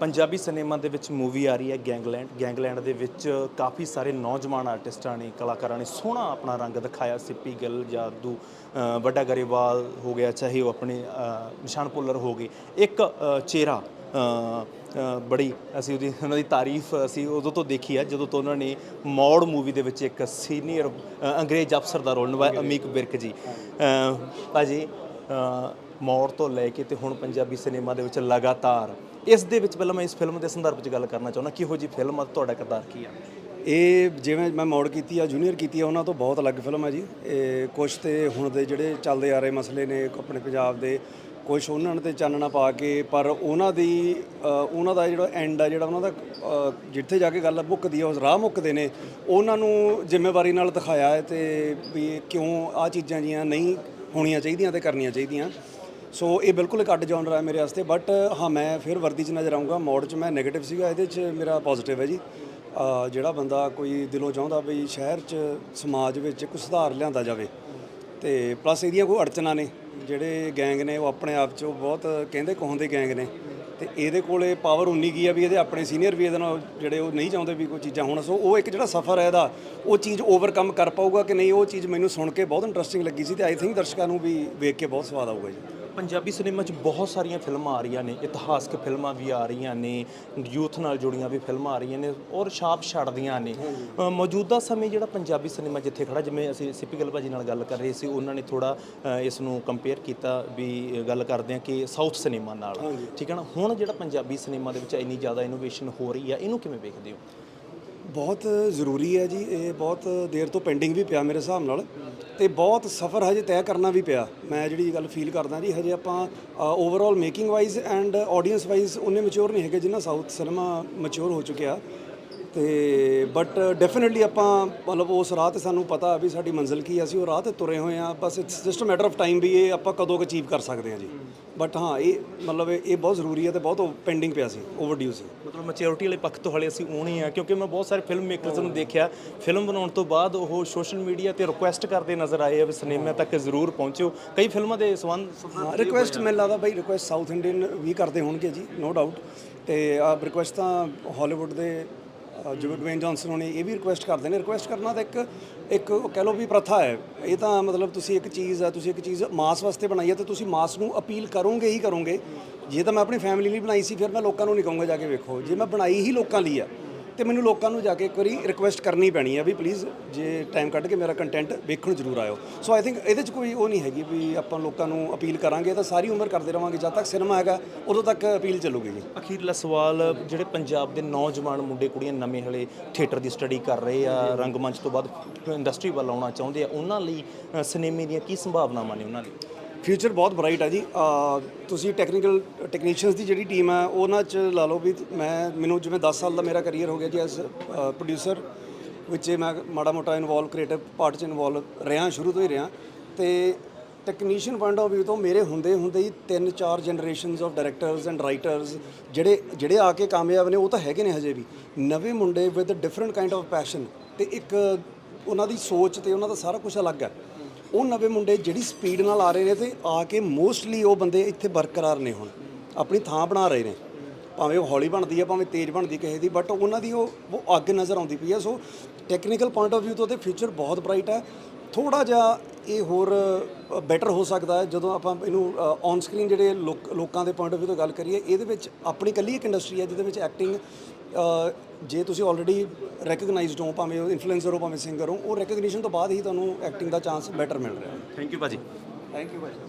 Punjabi cinema ਦੇ ਵਿੱਚ movie ਆ ਰਹੀ ਹੈ ਗੈਂਗਲੈਂਡ। ਗੈਂਗਲੈਂਡ ਦੇ ਵਿੱਚ ਕਾਫੀ ਸਾਰੇ ਨੌਜਵਾਨ ਆਰਟਿਸਟਾਂ ਨੇ ਕਲਾਕਾਰਾਂ ਨੇ ਸੋਹਣਾ ਆਪਣਾ ਰੰਗ ਦਿਖਾਇਆ। ਸਿੱਪੀ ਗਿੱਲ ਜਾਦੂ ਵੱਡਾ ਗਰੇਵਾਲ ਹੋ ਗਿਆ ਚਾਹੇ ਉਹ ਆਪਣੇ ਨਿਸ਼ਾਨ ਭੁੱਲਰ ਹੋ ਗਏ। ਇੱਕ ਚਿਹਰਾ ਬੜੀ ਅਸੀਂ ਉਹਦੀ ਉਹਨਾਂ ਦੀ ਤਾਰੀਫ ਅਸੀਂ ਉਦੋਂ ਤੋਂ ਦੇਖੀ ਹੈ ਜਦੋਂ ਤੋਂ ਉਹਨਾਂ ਨੇ ਮੌੜ ਮੂਵੀ ਦੇ ਵਿੱਚ ਇੱਕ ਸੀਨੀਅਰ ਅੰਗਰੇਜ਼ ਅਫਸਰ ਦਾ ਰੋਲ ਨਿਭਾਇਆ ਅਮੀਕ ਬਿਰਕ ਜੀ। ਅ, ਭਾਜੀ ਮੌੜ ਤੋਂ ਲੈ ਕੇ ਤੇ ਹੁਣ ਪੰਜਾਬੀ ਸਿਨੇਮਾ ਦੇ ਵਿੱਚ ਲਗਾਤਾਰ ਇਸ ਦੇ ਵਿੱਚ ਪਹਿਲਾਂ ਮੈਂ ਇਸ ਫਿਲਮ ਦੇ ਸੰਦਰਭ 'ਚ ਗੱਲ ਕਰਨਾ ਚਾਹੁੰਦਾ ਕਿਹੋ ਜੀ ਫਿਲਮ ਆ ਤੁਹਾਡਾ ਕਿਰਦਾਰ ਕੀ ਆ? ਇਹ ਜਿਵੇਂ ਮੈਂ ਮੌੜ ਕੀਤੀ ਆ ਜੂਨੀਅਰ ਕੀਤੀ ਆ ਉਹਨਾਂ ਤੋਂ ਬਹੁਤ ਅਲੱਗ ਫਿਲਮ ਹੈ ਜੀ। ਇਹ ਕੁਛ ਤੇ ਹੁਣ ਦੇ ਜਿਹੜੇ ਚੱਲਦੇ ਆ ਰਹੇ ਮਸਲੇ ਨੇ ਆਪਣੇ ਪੰਜਾਬ ਦੇ ਕੁਛ ਉਹਨਾਂ ਨੇ ਤੇ ਚਾਨਣਾ ਪਾ ਕੇ ਪਰ ਉਹਨਾਂ ਦੀ ਅ, ਉਹਨਾਂ ਦਾ ਜਿਹੜਾ ਐਂਡ ਆ ਜਿਹੜਾ ਉਹਨਾਂ ਦਾ ਅ, ਜਿੱਥੇ ਜਾ ਕੇ ਗੱਲ ਮੁੱਕਦੀ ਆ ਉਸ ਰਾਹ ਮੁੱਕਦੇ ਨੇ। ਉਹਨਾਂ ਨੂੰ ਜ਼ਿੰਮੇਵਾਰੀ ਨਾਲ ਦਿਖਾਇਆ ਹੈ ਤੇ ਵੀ ਕਿਉਂ ਆ ਚੀਜ਼ਾਂ ਜੀਆਂ ਨਹੀਂ ਹੋਣੀਆਂ ਚਾਹੀਦੀਆਂ ਤੇ ਕਰਨੀਆਂ ਚਾਹੀਦੀਆਂ। ਸੋ ਇਹ ਬਿਲਕੁਲ ਇੱਕ ਅੱਡ ਜਨਰ ਹੈ ਮੇਰੇ ਵਾਸਤੇ ਬਟ ਹਾਂ, ਮੈਂ ਫਿਰ ਵਰਦੀ 'ਚ ਨਜ਼ਰ ਆਉਂਗਾ ਮੋੜ 'ਚ ਮੈਂ 네ਗੇਟਿਵ ਸੀਗਾ, ਇਹਦੇ 'ਚ ਮੇਰਾ ਪੋਜ਼ਿਟਿਵ ਹੈ ਜੀ। ਜਿਹੜਾ ਬੰਦਾ ਕੋਈ ਦਿਲੋਂ ਚਾਹੁੰਦਾ ਵੀ ਸ਼ਹਿਰ 'ਚ, ਸਮਾਜ ਵਿੱਚ ਕੁਝ ਸੁਧਾਰ ਲਿਆਂਦਾ ਜਾਵੇ, ਤੇ ਪਲੱਸ ਇਹਦੀਆਂ ਕੋਈ ਅੜਚਨਾ ਨੇ, ਜਿਹੜੇ ਗੈਂਗ ਨੇ, ਉਹ ਆਪਣੇ ਆਪ 'ਚ, ਉਹ ਬਹੁਤ ਕਹਿੰਦੇ ਕਹਾਉਂਦੇ ਗੈਂਗ ਨੇ, ਤੇ ਇਹਦੇ ਕੋਲੇ ਪਾਵਰ ਉਨੀ ਕੀ ਆ ਵੀ ਇਹਦੇ ਆਪਣੇ ਸੀਨੀਅਰ ਵੀ ਇਹਦੇ ਨਾਲ ਜਿਹੜੇ ਉਹ ਨਹੀਂ ਚਾਹੁੰਦੇ ਵੀ ਕੋਈ ਚੀਜ਼ਾਂ ਹੋਣ ਸੋ ਉਹ ਇੱਕ ਜਿਹੜਾ ਸਫ਼ਰ ਹੈ ਇਹਦਾ, ਉਹ ਚੀਜ਼ ਓਵਰਕਮ ਕਰ ਪਾਊਗਾ ਕਿ ਨਹੀਂ, ਉਹ ਚੀਜ਼ ਮੈਨੂੰ ਸੁਣ ਕੇ ਬਹੁਤ ਇੰਟਰਸਟਿੰਗ ਲੱਗੀ ਸੀ, ਤੇ ਆਈ ਥਿੰਕ ਦਰਸ਼ਕਾਂ ਨੂੰ ਵੀ ਵੇਖ ਕੇ ਬਹੁਤ ਸਵਾਦ ਆਊਗਾ ਜੀ। ਪੰਜਾਬੀ ਸਿਨੇਮਾ 'ਚ ਬਹੁਤ ਸਾਰੀਆਂ ਫਿਲਮਾਂ ਆ ਰਹੀਆਂ ਨੇ ਇਤਿਹਾਸਕ ਫਿਲਮਾਂ ਵੀ ਆ ਰਹੀਆਂ ਨੇ ਯੂਥ ਨਾਲ ਜੁੜੀਆਂ ਵੀ ਫਿਲਮਾਂ ਆ ਰਹੀਆਂ ਨੇ ਔਰ ਛਾਪ ਛੱਡਦੀਆਂ ਨੇ। ਅ, ਮੌਜੂਦਾ ਸਮੇਂ ਜਿਹੜਾ ਪੰਜਾਬੀ ਸਿਨੇਮਾ ਜਿੱਥੇ ਖੜਾ ਜਿਵੇਂ ਅਸੀਂ ਸਿੱਪੀ ਗਿੱਲ ਭਾਜੀ ਨਾਲ ਗੱਲ ਕਰ ਰਹੇ ਸੀ ਉਹਨਾਂ ਨੇ ਥੋੜਾ ਇਸ ਨੂੰ ਕੰਪੇਅਰ ਕੀਤਾ ਵੀ ਅ, ਗੱਲ ਕਰਦੇ ਆ ਕਿ ਸਾਊਥ ਸਿਨੇਮਾ ਨਾਲ। ਠੀਕ ਹੈ ਨਾ? ਹੁਣ ਜਿਹੜਾ ਪੰਜਾਬੀ ਸਿਨੇਮਾ ਦੇ ਵਿੱਚ ਇੰਨੀ ਜ਼ਿਆਦਾ ਇਨੋਵੇਸ਼ਨ ਹੋ ਰਹੀ ਆ ਇਹਨੂੰ ਕਿਵੇਂ ਵੇਖਦੇ ਹੋ? ਬਹੁਤ ਜ਼ਰੂਰੀ ਹੈ ਜੀ ਇਹ ਬਹੁਤ ਦੇਰ ਤੋਂ ਪੈਂਡਿੰਗ ਵੀ ਪਿਆ ਮੇਰੇ ਹਿਸਾਬ ਨਾਲ ਤੇ ਬਹੁਤ ਸਫ਼ਰ ਹਜੇ ਤੈਅ ਕਰਨਾ ਵੀ ਪਿਆ। ਮੈਂ ਜਿਹੜੀ ਗੱਲ ਫੀਲ ਕਰਦਾ ਜੀ ਹਜੇ ਆਪਾਂ overall making wise and audience wise ਉਹਨੇ ਮੈਚੁਰ ਨਹੀਂ ਹੈਗੇ ਜਿੰਨਾ ਸਾਊਥ ਸਿਨੇਮਾ ਮੈਚੁਰ ਹੋ ਚੁੱਕਿਆ। ਤੇ ਬਟ ਡੈਫੀਨਿਟਲੀ ਆਪਾਂ ਮਤਲਬ ਉਸ ਰਾਹ ਤੇ ਸਾਨੂੰ ਪਤਾ ਵੀ ਸਾਡੀ ਮੰਜ਼ਿਲ ਕੀ ਹੈ, ਅਸੀਂ ਉਹ ਰਾਹ ਤੇ ਤੁਰੇ ਹੋਏ ਆ ਬਸ it's just uh matter of time ਵੀ ਇਹ ਆਪਾਂ ਕਦੋਂ ਅਚੀਵ ਕਰ ਸਕਦੇ ਹਾਂ ਜੀ। ਬਟ ਹਾਂ ਇਹ ਮਤਲਬ ਇਹ ਬਹੁਤ ਜ਼ਰੂਰੀ ਹੈ ਤੇ ਬਹੁਤ ਪੈਂਡਿੰਗ ਪਿਆ ਸੀ ਓਵਰਡਿਊ ਸੀ। ਮਤਲਬ ਮੈਚਿਓਰਿਟੀ ਵਾਲੇ ਪੱਖ ਤੋਂ ਹਲੇ ਅਸੀਂ ਆਉਣੇ ਆ ਕਿਉਂਕਿ ਮੈਂ ਬਹੁਤ ਸਾਰੇ ਫਿਲਮ ਮੇਕਰਸ ਨੂੰ ਦੇਖਿਆ। ਫਿਲਮ ਬਣਾਉਣ ਤੋਂ ਬਾਅਦ ਉਹ ਸੋਸ਼ਲ ਮੀਡੀਆ ਤੇ ਰਿਕੁਐਸਟ ਕਰਦੇ ਨਜ਼ਰ ਆਏ ਆ ਵੀ ਸਿਨੇਮਾ ਤੱਕ ਜ਼ਰੂਰ ਪਹੁੰਚਿਓ। ਕਈ ਫਿਲਮਾਂ ਦੇ ਸੰਬੰਧ ਰਿਕੁਐਸਟ ਮੈਨੂੰ ਲੱਗਦਾ ਬਈ ਰਿਕੁਐਸਟ ਸਾਊਥ ਇੰਡੀਅਨ ਵੀ ਕਰਦੇ ਹੋਣਗੇ ਜੀ ਨੋ ਡਾਊਟ ਤੇ ਆ ਰਿਕੁਐਸਟ ਤਾਂ ਹਾਲੀਵੁੱਡ ਦੇ ਜਿਵੇਂ ਡਵੇਨ ਜੌਨਸਨ ਹੋਣੀ, ਇਹ ਵੀ ਰਿਕੁਐਸਟ ਕਰਦੇ ਨੇ। ਰਿਕੁਐਸਟ ਕਰਨਾ ਤਾਂ ਇੱਕ ਇੱਕ ਕਹਿ ਲਓ ਵੀ ਪ੍ਰਥਾ ਹੈ। ਇਹ ਤਾਂ ਮਤਲਬ ਤੁਸੀਂ ਇੱਕ ਚੀਜ਼ ਹੈ ਤੁਸੀਂ ਇੱਕ ਚੀਜ਼ ਮਾਸ ਵਾਸਤੇ ਬਣਾਈ ਹੈ ਤੇ ਤੁਸੀਂ ਮਾਸ ਨੂੰ ਅਪੀਲ ਕਰੋਗੇ ਹੀ ਕਰੋਗੇ। ਜੇ ਤਾਂ ਮੈਂ ਆਪਣੀ ਫੈਮਿਲੀ ਲਈ ਬਣਾਈ ਸੀ, ਫਿਰ ਮੈਂ ਲੋਕਾਂ ਨੂੰ ਨਹੀਂ ਕਹੂੰਗਾ ਜਾ ਕੇ ਵੇਖੋ। ਜੇ ਮੈਂ ਬਣਾਈ ਹੀ ਲੋਕਾਂ ਲਈ ਆ ਤੇ ਮੈਨੂੰ ਲੋਕਾਂ ਨੂੰ ਜਾ ਕੇ ਇੱਕ ਵਾਰੀ ਰਿਕੁਐਸਟ ਕਰਨੀ ਪੈਣੀ ਹੈ ਵੀ ਪਲੀਜ਼ ਜੇ ਟਾਈਮ ਕੱਢ ਕੇ ਮੇਰਾ ਕੰਟੈਂਟ ਵੇਖਣ ਜ਼ਰੂਰ ਆਇਓ। ਸੋ ਆਈ ਥਿੰਕ ਇਹਦੇ 'ਚ ਕੋਈ ਉਹ ਨਹੀਂ ਹੈਗੀ ਵੀ ਆਪਾਂ ਲੋਕਾਂ ਨੂੰ ਅਪੀਲ ਕਰਾਂਗੇ ਤਾਂ ਸਾਰੀ ਉਮਰ ਕਰਦੇ ਰਵਾਂਗੇ, ਜਦ ਤੱਕ ਸਿਨੇਮਾ ਹੈਗਾ, ਉਦੋਂ ਤੱਕ ਅਪੀਲ ਚੱਲੂਗੀ ਜੀ। ਅਖੀਰਲਾ ਸਵਾਲ, ਜਿਹੜੇ ਪੰਜਾਬ ਦੇ ਨੌਜਵਾਨ ਮੁੰਡੇ ਕੁੜੀਆਂ ਨਵੇਂ ਹਲੇ ਥੀਏਟਰ ਦੀ ਸਟੱਡੀ ਕਰ ਰਹੇ ਆ, ਰੰਗਮੰਚ ਤੋਂ ਬਾਅਦ ਇੰਡਸਟਰੀ ਵੱਲ ਆਉਣਾ ਚਾਹੁੰਦੇ ਆ, ਉਹਨਾਂ ਲਈ ਸਿਨੇਮੇ ਦੀਆਂ ਕੀ ਸੰਭਾਵਨਾਵਾਂ ਨੇ ਉਹਨਾਂ ਲਈ? ਫਿਊਚਰ ਬਹੁਤ ਬ੍ਰਾਈਟ ਹੈ ਜੀ। ਤੁਸੀਂ ਟੈਕਨੀਕਲ ਟੈਕਨੀਸ਼ੀਅਨਸ ਦੀ ਜਿਹੜੀ ਟੀਮ ਹੈ ਉਹਨਾਂ 'ਚ ਲਾ ਲਓ ਵੀ ਮੈਂ, ਮੈਨੂੰ ਜਿਵੇਂ 10 ਸਾਲ ਦਾ ਮੇਰਾ ਕੈਰੀਅਰ ਹੋ ਗਿਆ ਜੀ ਐਸ ਪ੍ਰੋਡਿਊਸਰ ਵਿੱਚ ਮੈਂ ਮਾੜਾ ਮੋਟਾ ਇਨਵੋਲਵ ਕ੍ਰੀਏਟਿਵ ਪਾਰਟ 'ਚ ਇਨਵੋਲਵ ਰਿਹਾ, ਸ਼ੁਰੂ ਤੋਂ ਹੀ ਰਿਹਾ। ਤੇ ਟੈਕਨੀਸ਼ੀਅਨ ਪੁਆਇੰਟ ਆਫ View ਤੋਂ ਮੇਰੇ ਹੁੰਦੇ ਹੁੰਦੇ ਹੀ ਤਿੰਨ ਚਾਰ generations of directors and writers ਜਿਹੜੇ ਜਿਹੜੇ ਆ ਕੇ ਕਾਮਯਾਬ ਨੇ, ਉਹ ਤਾਂ ਹੈਗੇ ਨੇ ਹਜੇ ਵੀ। ਨਵੇਂ ਮੁੰਡੇ with different kind of passion ਤੇ ਇੱਕ ਉਹਨਾਂ ਦੀ ਸੋਚ ਤੇ ਉਹਨਾਂ ਦਾ ਸਾਰਾ ਕੁਝ ਅਲੱਗ ਹੈ ਉਹ ਨਵੇਂ ਮੁੰਡੇ ਜਿਹੜੀ ਸਪੀਡ ਨਾਲ ਆ ਰਹੇ ਨੇ ਤੇ ਆ ਕੇ ਮੋਸਟਲੀ ਉਹ ਬੰਦੇ ਇੱਥੇ ਬਰਕਰਾਰ ਨੇ ਹੁਣ। ਆਪਣੀ ਥਾਂ ਬਣਾ ਰਹੇ ਨੇ। ਭਾਵੇਂ ਉਹ ਹੌਲੀ ਬਣਦੀ ਹੈ ਭਾਵੇਂ ਤੇਜ਼ ਬਣਦੀ ਕਿਸੇ ਦੀ ਬਟ ਉਹਨਾਂ ਦੀ ਉਹ ਉਹ ਅੱਗ ਨਜ਼ਰ ਆਉਂਦੀ ਪਈ ਹੈ so technical point of View ਤੋਂ ਤੇ ਫਿਊਚਰ ਬਹੁਤ ਬ੍ਰਾਈਟ ਹੈ ਥੋੜਾ ਜਿਹਾ ਇਹ ਹੋਰ ਬੈਟਰ ਹੋ ਸਕਦਾ ਹੈ ਜਦੋਂ ਆਪਾਂ ਇਹਨੂੰ ਔਨ ਸਕਰੀਨ ਜਿਹੜੇ ਲੋਕ- ਦੇ ਪੁਆਇੰਟ ਆਫ View ਤੋਂ ਗੱਲ ਕਰੀਏ ਇਹਦੇ ਵਿੱਚ ਆਪਣੀ ਕੱਲੀ ਇੱਕ ਇੰਡਸਟਰੀ ਹੈ ਜਿਹਦੇ ਵਿੱਚ ਐਕਟਿੰਗ ਜੇ ਤੁਸੀਂ ਆਲਰੇਡੀ ਰੈਕਗਨਾਈਜ਼ਡ ਹੋ ਭਾਵੇਂ ਇਨਫਲੂਐਂਸਰ ਹੋ ਭਾਵੇਂ ਸਿੰਗਰ ਹੋ ਉਹ ਰੈਕਗਨੀਸ਼ਨ ਤੋਂ ਬਾਅਦ ਹੀ ਤੁਹਾਨੂੰ ਐਕਟਿੰਗ ਦਾ ਚਾਂਸ ਬੈਟਰ ਮਿਲ ਰਿਹਾ ਥੈਂਕ ਯੂ ਭਾਜੀ। Thank you Bhai